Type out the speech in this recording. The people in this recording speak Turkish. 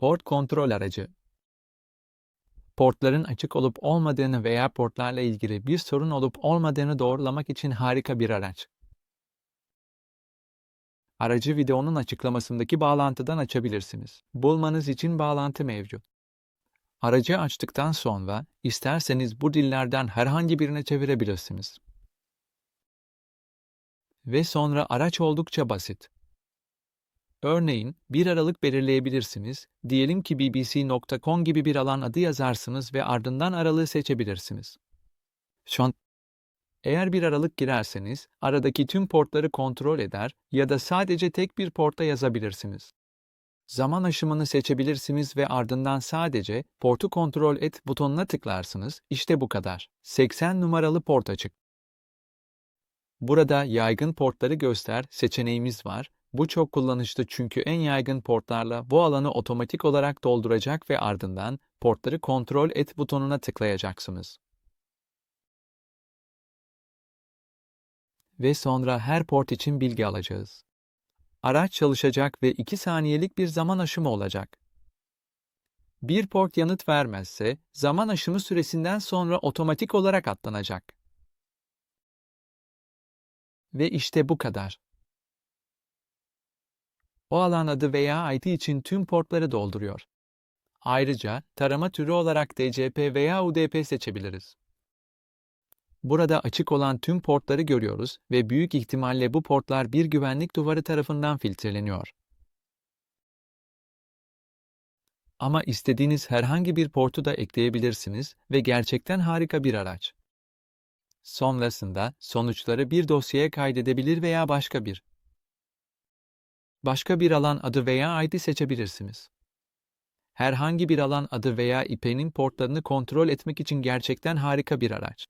Port kontrol aracı. Portların açık olup olmadığını veya portlarla ilgili bir sorun olup olmadığını doğrulamak için harika bir araç. Aracı videonun açıklamasındaki bağlantıdan açabilirsiniz. Bulmanız için bağlantı mevcut. Aracı açtıktan sonra isterseniz bu dillerden herhangi birine çevirebilirsiniz. Ve sonra araç oldukça basit. Örneğin bir aralık belirleyebilirsiniz. Diyelim ki bbc.com gibi bir alan adı yazarsınız ve ardından aralığı seçebilirsiniz. Şu an eğer bir aralık girerseniz aradaki tüm portları kontrol eder ya da sadece tek bir porta yazabilirsiniz. Zaman aşımını seçebilirsiniz ve ardından sadece portu kontrol et butonuna tıklarsınız. İşte bu kadar. 80 numaralı port açık. Burada yaygın portları göster seçeneğimiz var. Bu çok kullanışlı çünkü en yaygın portlarla bu alanı otomatik olarak dolduracak ve ardından portları kontrol et butonuna tıklayacaksınız. Ve sonra her port için bilgi alacağız. Araç çalışacak ve 2 saniyelik bir zaman aşımı olacak. Bir port yanıt vermezse zaman aşımı süresinden sonra otomatik olarak atlanacak. Ve işte bu kadar. O alan adı veya ID için tüm portları dolduruyor. Ayrıca tarama türü olarak DCP veya UDP seçebiliriz. Burada açık olan tüm portları görüyoruz ve büyük ihtimalle bu portlar bir güvenlik duvarı tarafından filtreleniyor. Ama istediğiniz herhangi bir portu da ekleyebilirsiniz ve gerçekten harika bir araç. Sonrasında sonuçları bir dosyaya kaydedebilir veya başka bir başka bir alan adı veya ID seçebilirsiniz. Herhangi bir alan adı veya IP'nin portlarını kontrol etmek için gerçekten harika bir araç.